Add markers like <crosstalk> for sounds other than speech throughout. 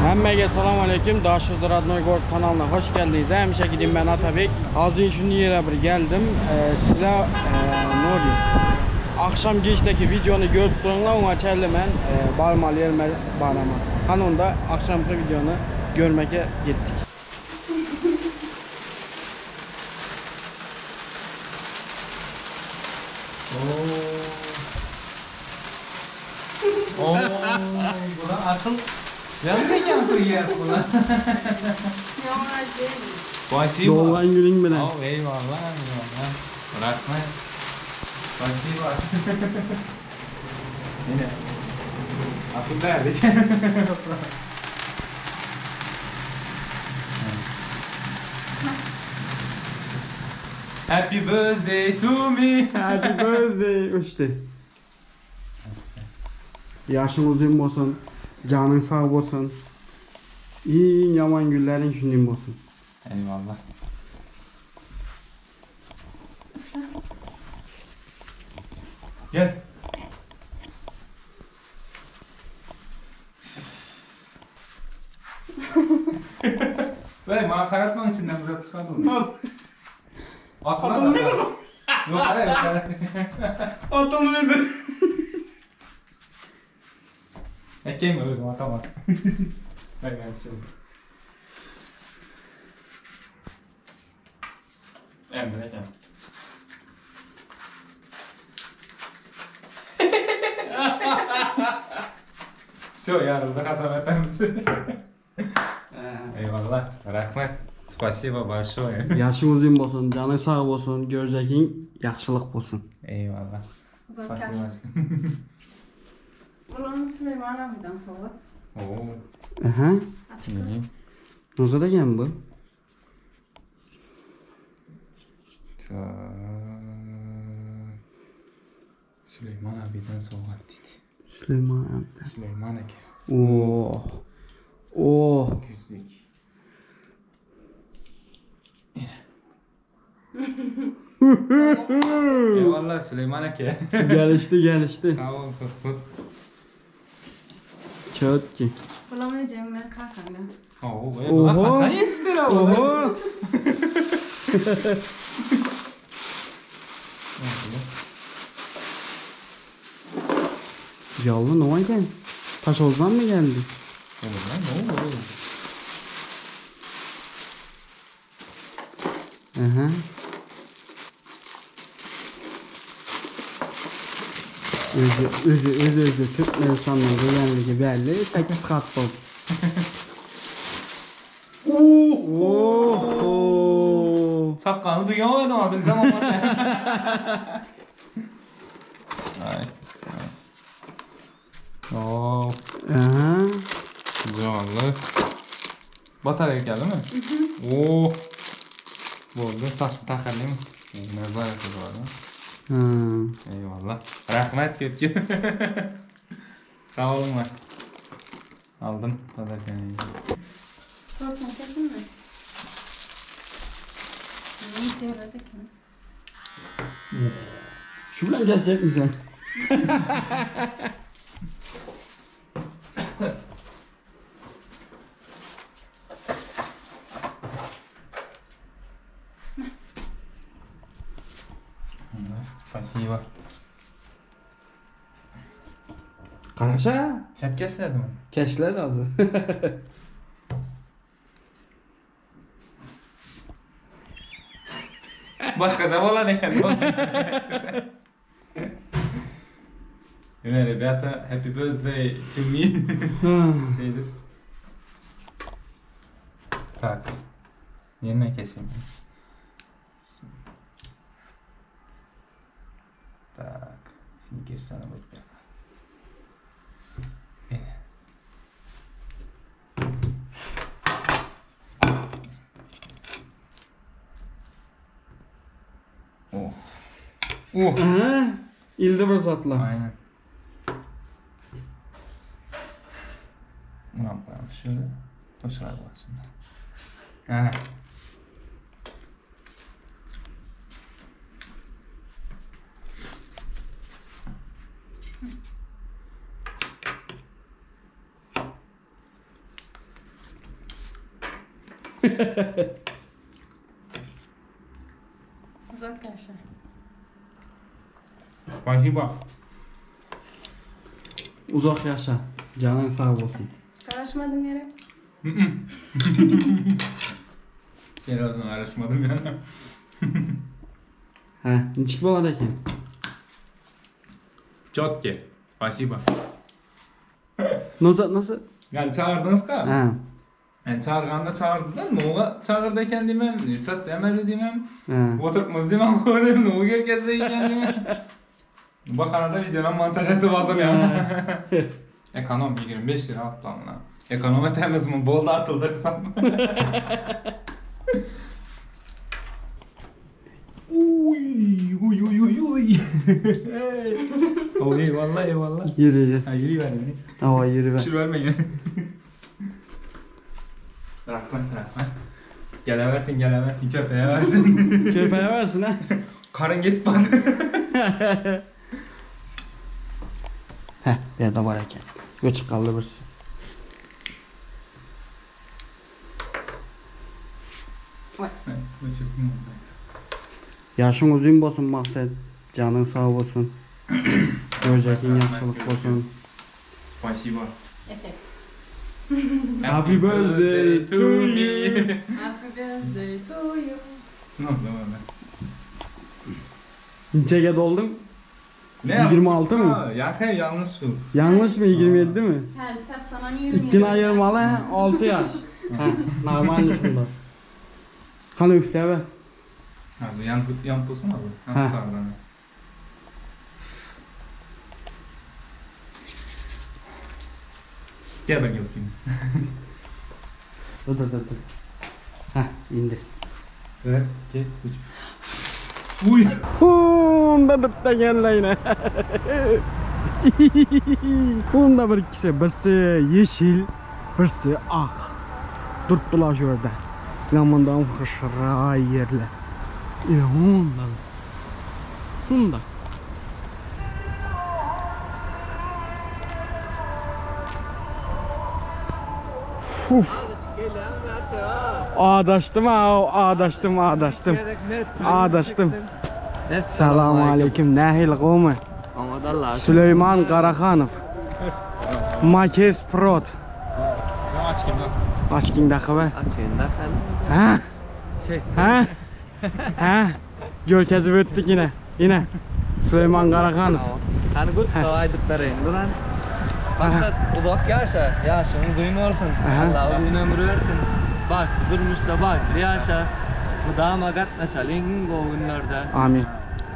Hammaga assalomu alaykum. Dashtuz Radnoy Gold kanalına hoş geldiniz. Hemşe gideyim ben Atabek. Hazır şunu yere bir geldim. Ee, sizler e, ne oluyor? Akşam geçteki videonu görüp durunlar ona çeldi ben e, barmal yerme barama. Kanonda akşamki videonu görmeye gittik. Oo, buna asıl Landegan togliamola. Siamo una gente. Doğulan gülün bile. Oh, eyvallah eyvallah. Bırakma. Başlığı var. <laughs> Yine. <laughs> Happy birthday to me. Happy birthday. İşte. Yaşın uzun olsun canın sağ olsun. İyi yaman günlerin şunun olsun. Eyvallah. Gel. <laughs> Böyle bana taratmanın içinden biraz çıkardım. Atma da. Yok hayır <laughs> hayır. Atıl nedir? Ekeyim mi özüm atama. Ben ben şimdi. Emre ekem. Все, yarıldı hasanetlerimiz. Eyvallah. Rahmet. Spasibo большое. Yaşın uzun olsun, canın sağ olsun, göreceğin yaxşılıq olsun. Eyvallah. Uzak <laughs> Bunun Süleyman abiden sonra. Oo. Aha. Açık. gel bu. Ta... Süleyman abiden sonra dedi. Süleyman abi. Süleyman eke. Oh. Oh. Güzlük. Eyvallah <laughs> Süleyman eke. gelişti gelişti. Sağ ol Korkut. Kağıt ki. Bulamayacağım ben kalkanı. Oo, böyle Oho. buna kaçan yetiştir abi. Oho. <laughs> Yallı ne oldu? Taş Oz'dan mı geldi? Olur lan ne olur oğlum. Aha. Özü, özü, özü, özü Türk insanının güvenliği belli. 8 kat <laughs> oldu. Oho. Sakalını duyamadım abi bilsem olmaz. nice. Oo, Aha. canlı. Batarya geldi mi? Oo. Bu oldu. Saçlı takarlıyız. Mezar Ha. Eyvallah. Rahmet köpçü. <laughs> Sağ olun var. Aldım. Batarya. Korkma kesin mi? Bunu söyledik mi? Şu <laughs> Karaşa. Şapkası nerede mi? Keşler de hazır. <laughs> Başka zaman ne kendi Yine rебята, happy birthday to me. Şeydir. Tak. Yerine keseyim. Tak. Şimdi girsene buraya. Oh. Oh. Aha. İldi fırsatla. Aynen. Ne yapalım şöyle. Koşar var şimdi. Ha. Uzak yaşa. Спасибо. Uzak yaşa. Canın sağ olsun. Karışmadın yere. Sen razına araşmadım ya. He, nechik bo'ladi ekan? Четко. Спасибо. Nasıl nasıl? Yani çağırdınız ka? Ha. Yani çağırganda çağırdı da Noğa çağırdı deyman, Nisat demedi. O'tiribmiz deyman qo'ydim, No'ga kelsa ekan deyman. Bu kanalda videoni montaj etib oldim ya. Ekonom 25 lira attım lan. Ekonom etemizmi? Bo'ldi atıldı hisob. Uy, uy, uy, uy, uy. Eyvallah, eyvallah. Yürü yürü. Ha, yürü ver beni. Hava yürü ver. Düşür vermeyin. Trakman trakman. Geleversin geleversin köpeğe versin. <laughs> Köpeğe versin ha. Karın git bana. <laughs> Heh ya da varken. Göç kaldırırsın. Evet. Yaşın uzun olsun maksat. Canın sağ olsun. <clears throat> Görecek yaşlılık olsun. Başıva. Efendim. Happy birthday to you. Happy birthday to you. Ne oldu bana? Neçəyə doldun? Ne 26 mı? Ha, Yakın yanlış su. Yanlış mı 27 mi? Hadi tas sana 20 İkini ayırmalı 6 yaş. <laughs> Ha, normal şunda. Kanı üfle be. Ha, bu yan, yan tutsana bu. Ha. Ha. Gel ben yapayım. Dur dur dur. Heh indi. Ver, gel. Uy! Bunda dipte gelle yine. Bunda bir ikisi. Birisi yeşil, birisi ak. Durttular şurada. Yamandan hışıra yerle. Yine bunda. Bunda. Uf. Ağdaştım ha, ağdaştım, ağdaştım. Ağdaştım. Selamun aleyküm. Qavmi. Amadallah. Süleyman Qaraxanov. Makes Prod. Ben aç kim lan? Ochkingda xabar. Aslında kan Ha? şey Ha? Ha? Görkezib o'tdik yine. Yine. Süleyman Qaraxanov. Hani gut Heh. davaydıkları duran. Fakat uzak yaşa, yaşını duyma olsun. Aha. Allah uzun ömür versin. Bak durmuşta bak yaşa. Mudama katlaşa lingin günlerde. Amin.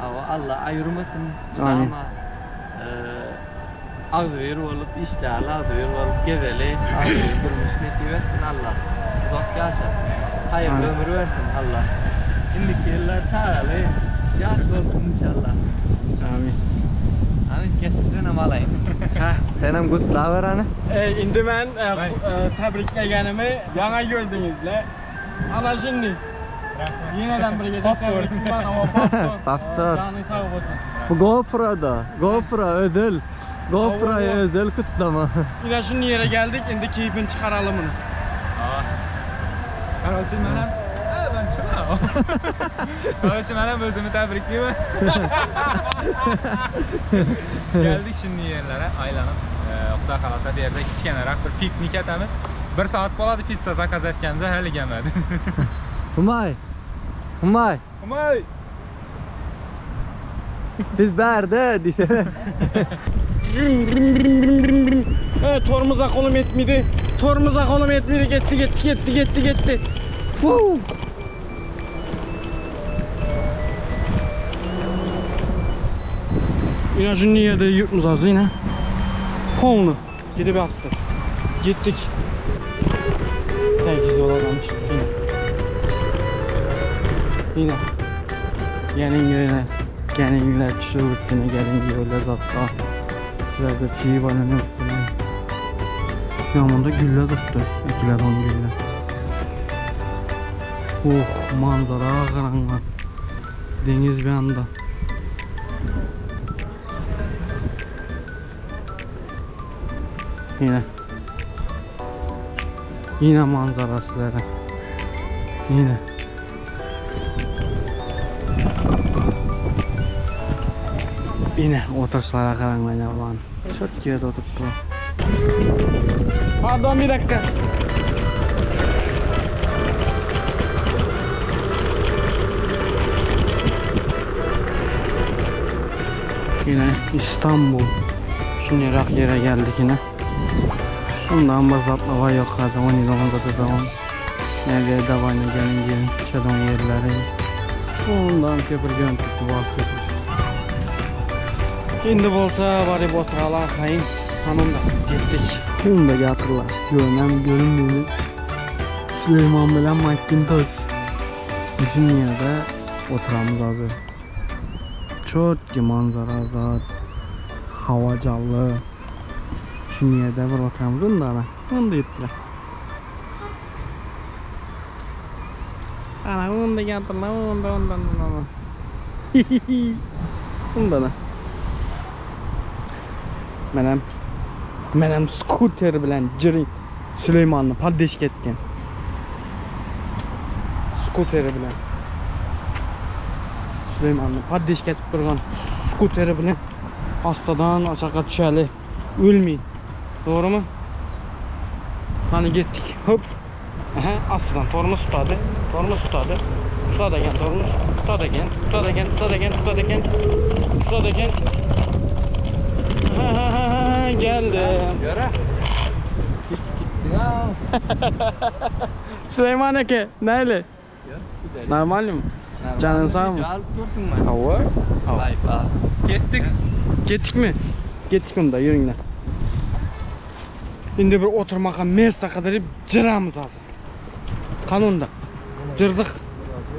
Ama Allah ayırmasın. Mudama ağır olup işte ağır olup gezeli ağır durmuş nasip etsin Allah. Uzak yaşa. Hayırlı ömür versin Allah. Şimdiki yıllar çağrılı. Yaş olsun inşallah. Amin. Hani getirdin ama alayım. <laughs> Sen hem kutla ver hani. E, indi mən e, e, təbrikləgənimi yana gördünüzlər. Ana şimdi. Yeniden bir gece təbriklədim ama Paptor. <laughs> Paptor. Canı sağ olsun. Bu GoPro'da. GoPro ödül. GoPro'ya özel kutlama. <laughs> Yine şimdi yere geldik. Indi keyfini çıkaralım bunu. Kardeşim benim. Benim özümü tebrikliyim. Geldik şimdi yerlere aylanıp. Ee, Xudo kalasa bir yerde kichkinaroq bir piknik etamiz. Bir saat bo'ladi pizza zakaz etganimiz hali kelmadi. <laughs> Humay. Humay. Umay! Biz berde diye. <laughs> Evet, torumuza kolum etmedi. Torumuza kolum etmedi. Gitti, gitti, gitti, gitti, gitti. Fuh. Yine şimdi yerde yurtmuş yine. Kolunu. Gidip attı. Gittik. Tekiz yoldan çıktık yine. Yine. Gelin yine. Gelin yine kişi üstüne gelin yine zatta. Şurada çiğ bananın üstüne. Yanında gülle tuttu. Ekiler onu gülle. Oh manzara karanlık. Deniz bir anda. Yine. Yine manzarasıları. Yine. Yine oturuşlara karanlayın Allah'ım. Çok güzel oturttu. Pardon bir dakika. Yine İstanbul. Şimdi rak yere geldik yine. Bundan bazatlava yok hadi 10 yıl olmadı zaman. Nerede davayla gelin gelin çadon yerleri. Bundan köpürgen tuttu bak köpür. Şimdi bolsa bari botralar kayın. Hanımda gittik. Bunu da hatırla. Görmem görünmüyor. Süleyman bilen Macintosh. Bizim yerde oturamız hazır. Çok ki manzara zat. Hava canlı. Şu yerde bir oturamızın da ana. Onu da yettiler. Ana onu da getirdiler. Onu da ondan da ona. <laughs> Ondan da. Menem Menem skuter bilen jiring Süleyman'ı paddeş ketken. Skuteri bilen. Süleyman'ı paddeş ketip durgan skuteri bilen hastadan aşağı düşeli ölmeyin. Doğru mu? Hani gittik hop. Aha, aslan torunu tutadı. Torunu tutadı. Tutadı gen torunu. Tutadı gen. Tutadı gen. Tutadı gen. Tutadı gen. Tutadı gen. Ha, ha, ha, ha, geldi. Göre. <laughs> Süleyman Eke, neyle? Normal mi? Canın sağ mı? Hava. Gittik. Gittik mi? Gittik onda yürüyün lan. Şimdi bir oturmaka mesta kadar cıramız hazır. Kanunda. Cırdık.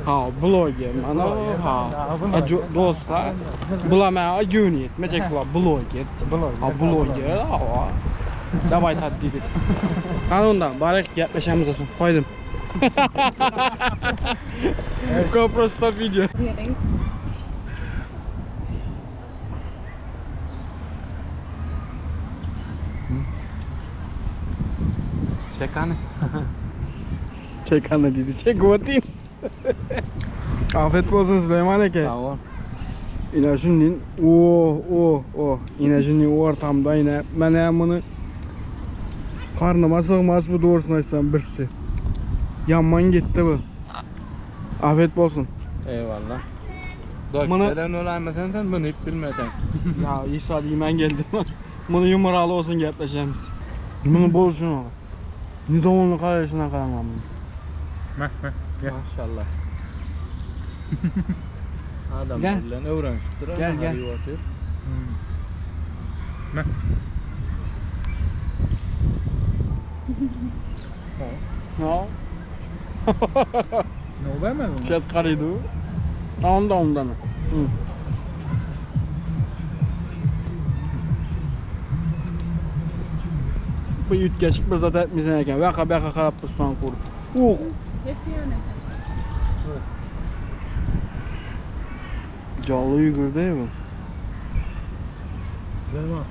Ha blogger ana ha. Acu dostlar. Bulama ayuni etmeyecek bu blogger. Ha blogger ha. Davay taddidi. Kanunda barek yaklaşamız olsun. Koydum. <laughs> GoPro stop video. <laughs> Çek anne dedi. Çek kuvatayım. <laughs> Afiyet olsun Süleyman Eke. Tamam. Yine şimdi o o o yine şimdi o ortamda yine ben hem bunu karnıma sığmaz bu doğrusunu açsam birisi. Yanman gitti bu. Afiyet olsun. Eyvallah. Doktordan olaymasan sen bunu hiç bilmesen. <laughs> ya İsa yemen geldi. bunu yumuralı olsun yaklaşacağımız. Bunu bol şunu. Ne doğumlu kardeşine kalamam. Bak bak. Gel. Maşallah. <laughs> Adam Gel. bilen öğrenmiştir. ama Gel, gel. hadi otur. Hmm. Bak. <laughs> Ya. Ne oldu hemen mi? <laughs> Chat karıydı. Ondan ondan. Hı. yutgazishga birzadan aytmagan ekan bu yoqqa bu yoqqa qarab tursin ko'rib uh canlı yügür değil mi? Bilmem.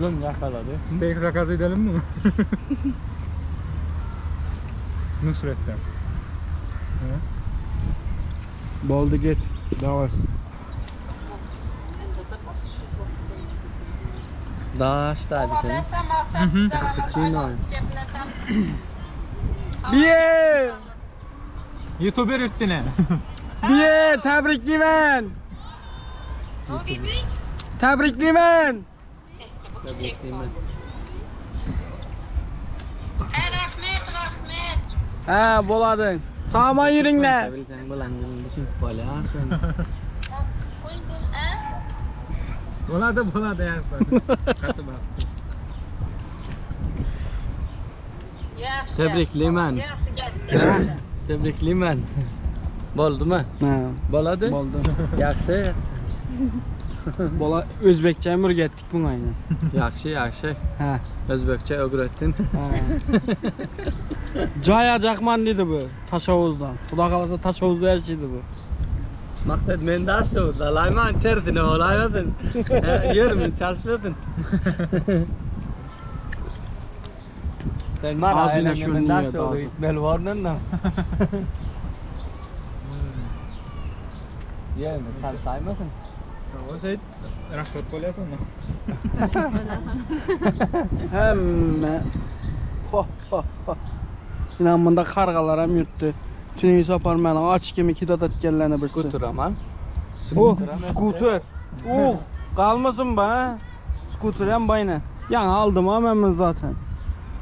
Bilmem yakaladı. Steak zakaz edelim mi? <laughs> Nusret'ten. Baldı git. Davay. Açtı seni. Sıçıyla oyun. Biye! YouTuber üstüne. <laughs> Biye! Tebrikliyim. Tebrikliyim. Tebrikliğimiz. Rahmet, rahmet. He boladın. Sağma yürünle. Sevilsen bulangın düşün. Böyle arsın. Ha? Buladı yersen. <laughs> Katı bak. Yaxshi. Tebriklayman. Yaxshi gap. <laughs> Tebrikliman. Bo'ldimi? He. Bo'ladi? Bo'ldi. Yaxshi. Bola Özbekçe mi öğrettik bunu aynen. <laughs> Yaxshi, yaxshi. He. O'zbekcha o'rgatdin. Caya Cakman dedi bu. Taşavuz'dan. Xudo kalasa Taşavuz'da yaşaydı bu. Maqsad menda shu, dalayman terdini olayotsin. Yurmi, chalishyotin. Sen var Ağzıyla ailemden şöyle daha yiyor, şey oluyor. ağzı. İkmel var mı? Ye mi? Sen saymasın. O şey rahmet koyasın mı? <laughs> Hemme. Ho ho ho. İnan bunda kargalar hem yuttu. Tünü sapar mənə aç kimi ki dadat gəlləni birsi. Skuter aman. Oh, skuter. Oh, kalmasın be ha. Skuter hem bayına. Yani aldım hemen zaten.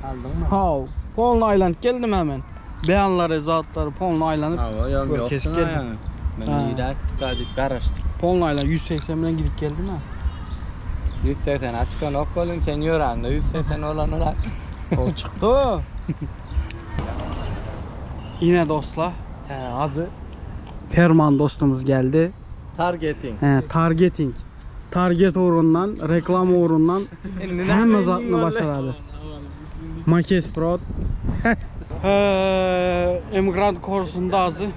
Aldın mı? Hav. Poln Island geldim hemen. Beyanları, zatları Poln Island'ı. Hava yok Böyle yoksun kesik ha geldi. yani. Ben Ha. de gidip karıştım. Poln Island 180 bin gidip geldim ha. 180 açıkan ok olun sen yoranda 180 olan olan. O çıktı. <laughs> Yine dostlar. He, hazır. Perman dostumuz geldi. Targeting. He, targeting. Target uğrundan, reklam uğrundan <laughs> hem zatını başaradı. Makes Pro. <laughs> Emigrant kursunda azı.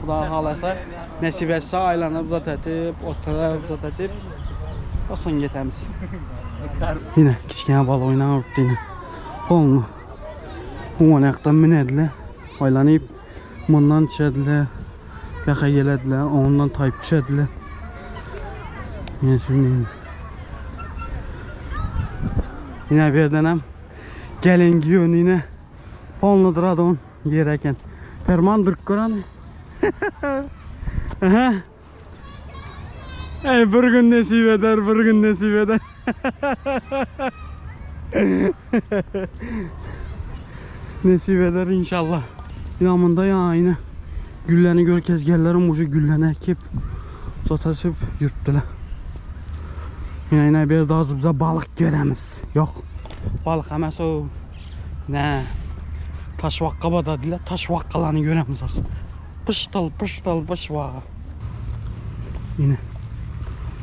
Xuda halasa nəsib etsə aylanıb zat etib, oturub zat etib. Olsun getəmiz. Yine kiçkənə bal oynayıb yine. Olmu. Bu ayaqdan minədilər. Aylanıb bundan düşədilər. Yaxa gələdilər, ondan tayıb düşədilər. Yine şimdi yine bir dönem gelin giyiyor yine Polnudur adon yereken Fermandır kuran <laughs> Aha. Ey bir gün nasip eder bir gün nasip eder <laughs> Nasip eder inşallah Yanımda ya yine Güllerini gör kezgellerin ucu gülleni ekip Satasıp yürüttüler Yine yine bir daha bize balık göremiz. Yok. Balık hemen o ne taş vakkaba da dile taş vakkalarını göremiz aslında. Pıştıl pıştıl pış var. Yine.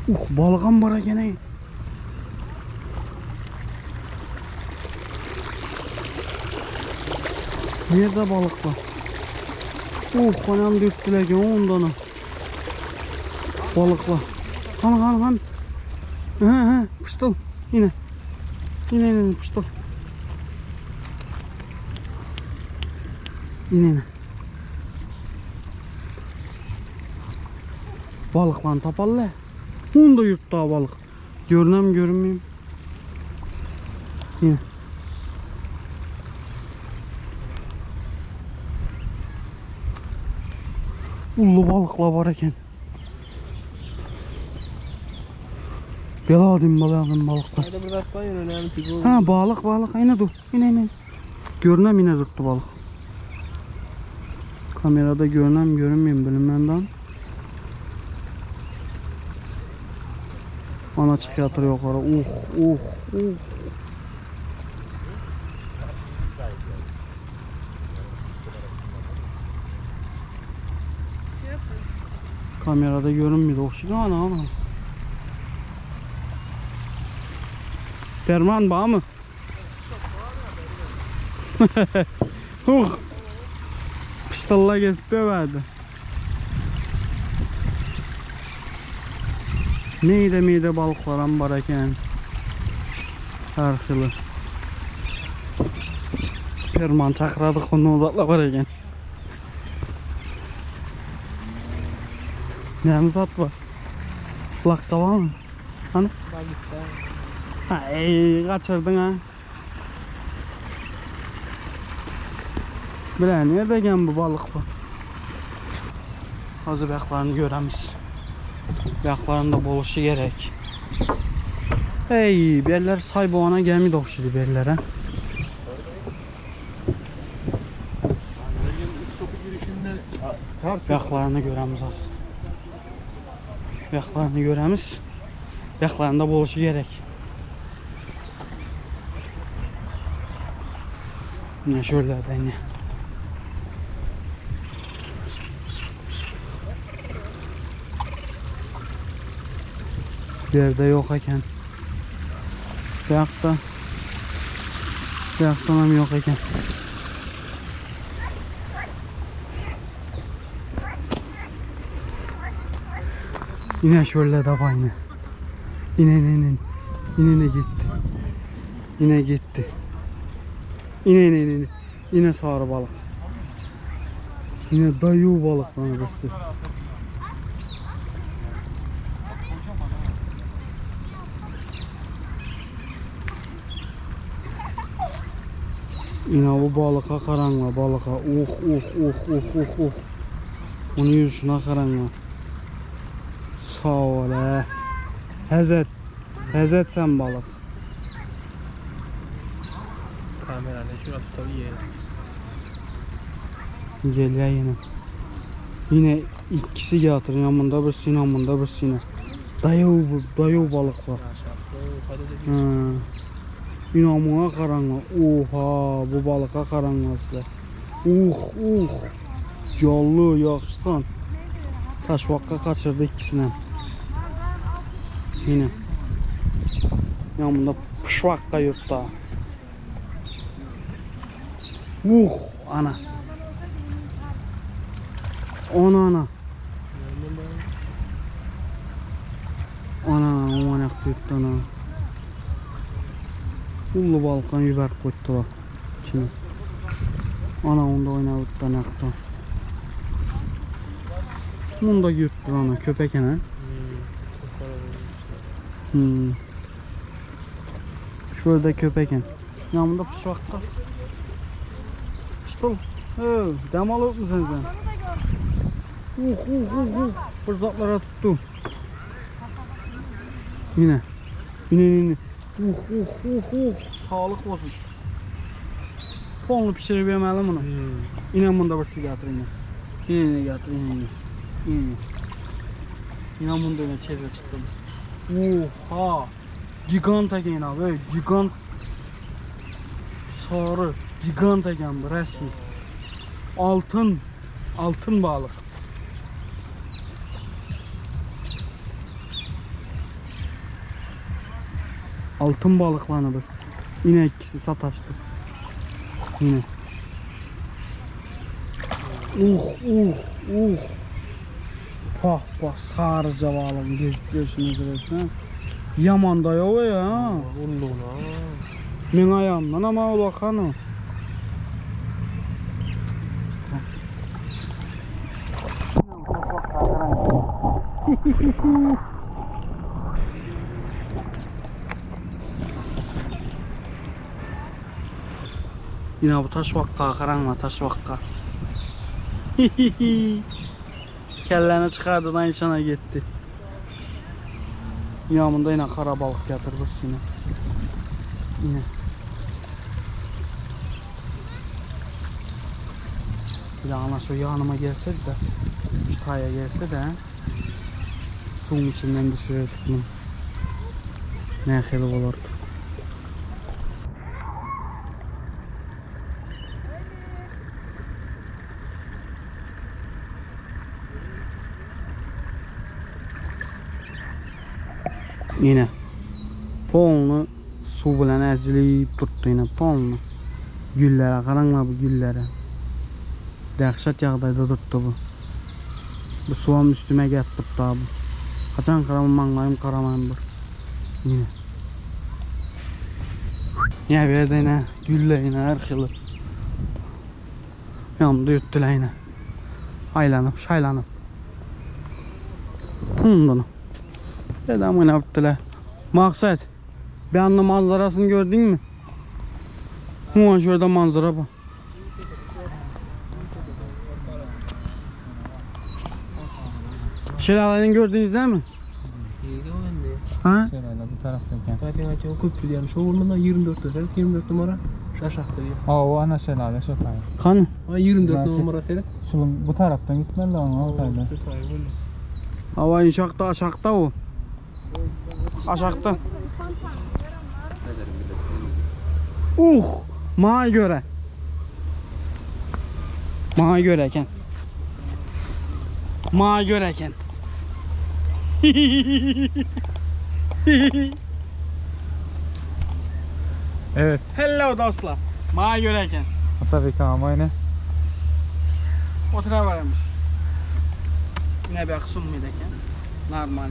Uh balığım var gene. Nerede balık var? Uh kanam dürttüler ki ondan. Balık var. Han han han. Ha ha pıştıl yine. Yine yine pıştıl. Yine yine. Balık lan tapalle. Onu da yuttu balık. Görünem görünmeyeyim. Yine. Ulu balıkla var eken. Bela alayım balığı balıklar. Hadi burada koyun önemli ki bu. Ha balık balık yine dur yine yine. Görünem yine tuttu balık. Kamerada görünem görünmeyeyim bilinmenden. Ana çıkıyor yukarı. Uh uh uh. Kamerada görünmüyor. Oksijen ana ana. Derman bağ mı? <laughs> uh. Pıştalla gezip döverdi. Meyde meyde balıklar ambar eken. Her xili. Perman çakıradık onu uzatla var eken. Neyimiz at var? Lakka var mı? Hani? Ay kaçırdın ha. Bile nerede gen bu balık bu? Hazır yaklarını göremiz. Yaklarında boluşu gerek. Hey, berler say bu ana gelmedi okşadı berlere. Yaklarını göremiz az. Yaklarını göremiz. Yaklarında boluşu gerek. Yine şuralardan yine. Bir yerde yok iken. Bir yakta. Bir yaktan hem Yine şöyle var yine. Yine yine yine. Yine ne gitti. Yine gitti. İne ine ine ine. Yine sarı balık. Yine dayı balık lan burası. Yine bu balığa karanla balığa. Uh uh uh uh uh uh. Onun yürüyüşüne karanla. Sağ ol he. Hezet. Hezet sen balık. Kamerayla şuna tutabiliyor. Geliyor yine. Yine ikisi getir. Yanında bir sine, yanında bir sine. Dayı bu, dayı balık var. Ha. İnamına karanla. Oha bu balığa karanla sizler. Uh uh. Canlı yaxşısan. Taş vakka kaçırdı Yine. Yanında pışvakka yurtta. Uh ana. Ana ana. Ana omanak yurtta ana. Ullu balkan yüber koydu içine. Ana onda oynadık da nakta. Bunda yürttü ana köpek ene. Hmm. Şurada köpeken. Yanımda pışvakta. Pıştıl. Ee, dem alıp mısın sen? Uh uh uh uh. Fırsatlara tuttu. Yine. Yine yine. Uh uh uh uh. Sağlık olsun. Polnu pişirip yemelim bunu. Yine bunda bir şey getirin ya. Yine yine getirin yine yine. Yine yine. Yine bunda öyle çevre çıktı biz. Oha! Gigant eken abi, gigant sarı, gigant eken bu resmi. Altın, altın balık. Altın balıklarını biz. Yine ikisi sataştı. Yine. Uh uh uh. Pah pah sarıca balım göz gözünüzü versin. Yaman da yok ya. Ulluğuna. Men ayağımdan ama o bakanı. Yine bu taş vakka karanla taş vakka. <laughs> Kelleni çıkardı da insana gitti. Yağmında yine kara balık getirdik yine. Yine. Bir de ana şu yanıma gelseydi de şu taya gelse de suyun içinden düşürürdük bunu. Ne hayırlı olurdu. Yine polnu su bilan əzilib tutdu yine polnu. Güllərə qarangla bu güllərə. Dəhşət yağdayda tuttu bu. Bu suam üstüme gəlib tutdu bu. Kaçan karamın manlayım karamayım bu. Yine. Yine bir de yine gülle yine her xili. Yanımda yuttular yine. Aylanıp şaylanıp. Yine yaptılar. Maksat. Bir anda manzarasını gördün mü? Ulan şurada manzara bak. Şelalenin gördünüz değil mi? Ha? Bu taraftayken. Zaten zaten o köprü yani şu vurmadan 24 numara, 24 numara. Şu aşağıda diyor. Aa o ana şelale şu tarafa. Kan. Ha 24 Zaten- numara seyret. Şunun bu taraftan gitmeli ama o taraftan. Hava inşaatta aşağıda o. Aşağıda. Uh! Bana göre. Bana göreken. Bana göreken. <laughs> Evet. Hello dostlar. Bana göreken. Tabii ki ama yine. Otura varmış. Yine bir akşam mı deken? Normal.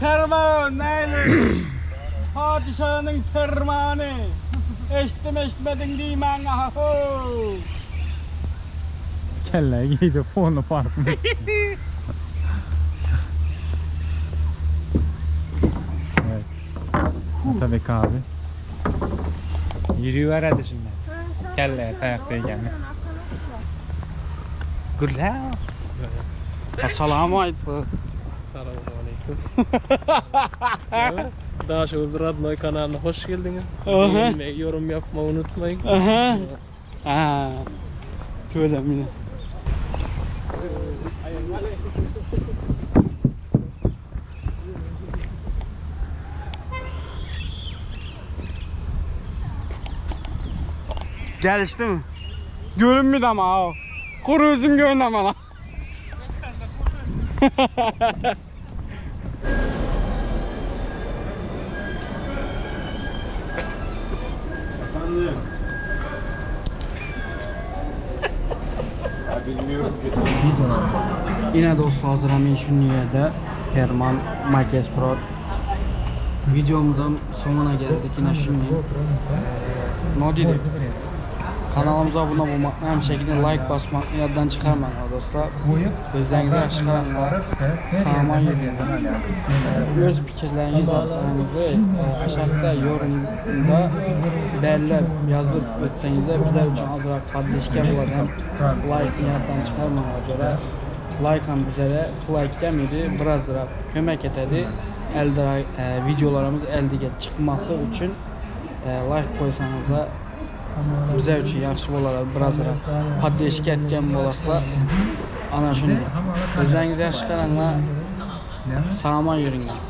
Pervan neyle? <clears throat> Padişahın fermanı. Eşittim eşitmedin diymen ha ho. Kelle giydi fonu parkın. <laughs> evet. Tabii abi. Yürüyor hadi şimdi. Kelle ayakta gelme. Güzel. Assalamu alaikum. <laughs> Daha şu Radnoy kanalına hoş geldiniz. Beğenmeyi, yorum yapmayı unutmayın. Aha. Aa. Tövbe mine. Gelişti mi? Görünmüyor ama o. Kuru üzüm görünmüyor lan. <laughs> Yine dostlar hazırlamayı şu yerde Herman Marquez Pro Videomuzun sonuna geldik yine şimdi Ne dedik? Kanalımıza abone olmak, hem şekilde like basmak yerden çıkarmayın dostlar. Gözlerinizi çıkaranlar sağman yolunda. Öz fikirlerinizi, zatlarınızı e, aşağıda yorumda değerler yazıp ötseniz de bizler için azrak kardeşken olan like yerden çıkarmaya göre like ham bizlere like gelmedi biraz da kömek etedi elde e, videolarımız elde çıkması için e, like koysanız da bizler için yaxşı olar. Biraz da haddeşke etken bolaslar ana şunu özlerinizi yaxşı qaranlar sağma yürünglar